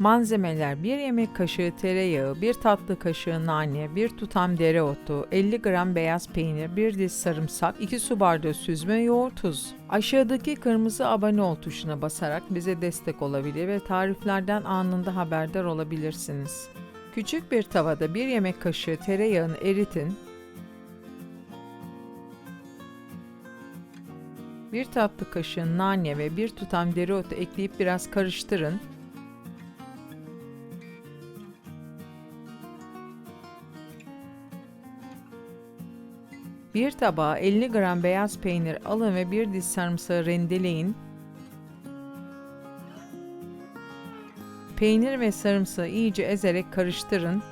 Malzemeler 1 yemek kaşığı tereyağı, 1 tatlı kaşığı nane, 1 tutam dereotu, 50 gram beyaz peynir, 1 diş sarımsak, 2 su bardağı süzme yoğurt, tuz. Aşağıdaki kırmızı abone ol tuşuna basarak bize destek olabilir ve tariflerden anında haberdar olabilirsiniz. Küçük bir tavada 1 yemek kaşığı tereyağını eritin. 1 tatlı kaşığı nane ve 1 tutam dereotu ekleyip biraz karıştırın. Bir tabağa 50 gram beyaz peynir alın ve bir diş sarımsağı rendeleyin. Peynir ve sarımsağı iyice ezerek karıştırın.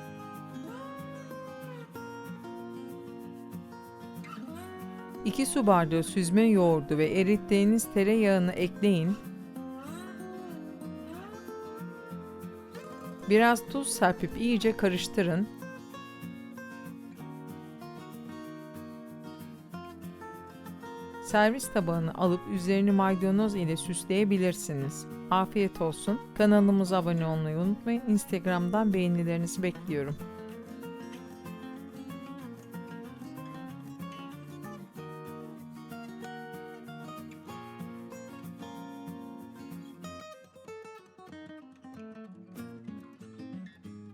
İki su bardağı süzme yoğurdu ve erittiğiniz tereyağını ekleyin. Biraz tuz serpip iyice karıştırın. Servis tabağını alıp üzerini maydanoz ile süsleyebilirsiniz. Afiyet olsun. Kanalımıza abone olmayı unutmayın. Instagram'dan beğenilerinizi bekliyorum.